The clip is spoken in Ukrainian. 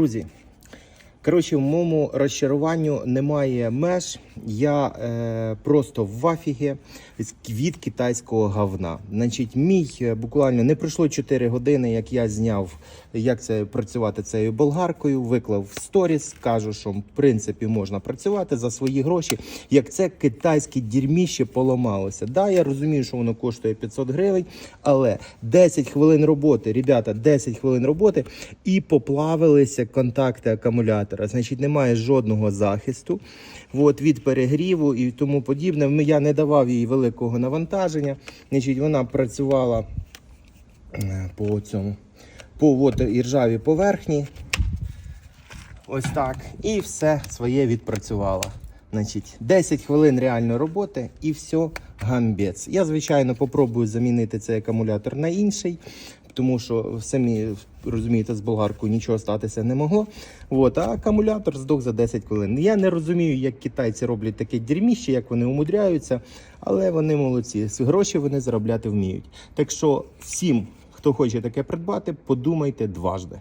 Друзі, коротше, в моєму розчаруванню немає меж. Я е, просто в афігі від китайського говна. Значить, мій е, буквально не пройшло 4 години, як я зняв, як це працювати цією болгаркою. Виклав в сторіс, кажу, що в принципі можна працювати за свої гроші. Як це китайське дірміще поламалося. Да, я розумію, що воно коштує 500 гривень, але 10 хвилин роботи, ребята, 10 хвилин роботи і поплавилися контакти акумулятора. Значить, немає жодного захисту от, від перегріву і тому подібне. Я не давав їй великого навантаження. Значить, вона працювала е, по цьому по от, іржавій поверхні. Ось так. І все своє відпрацювала. Значить, 10 хвилин реальної роботи і все, гамбець. Я, звичайно, попробую замінити цей акумулятор на інший, тому що самі розумієте, з болгаркою нічого статися не могло. От, а акумулятор здох за 10 хвилин. Я не розумію, як китайці роблять таке дерьміще, як вони умудряються, але вони молодці. Гроші вони заробляти вміють. Так що всім, хто хоче таке придбати, подумайте дважди.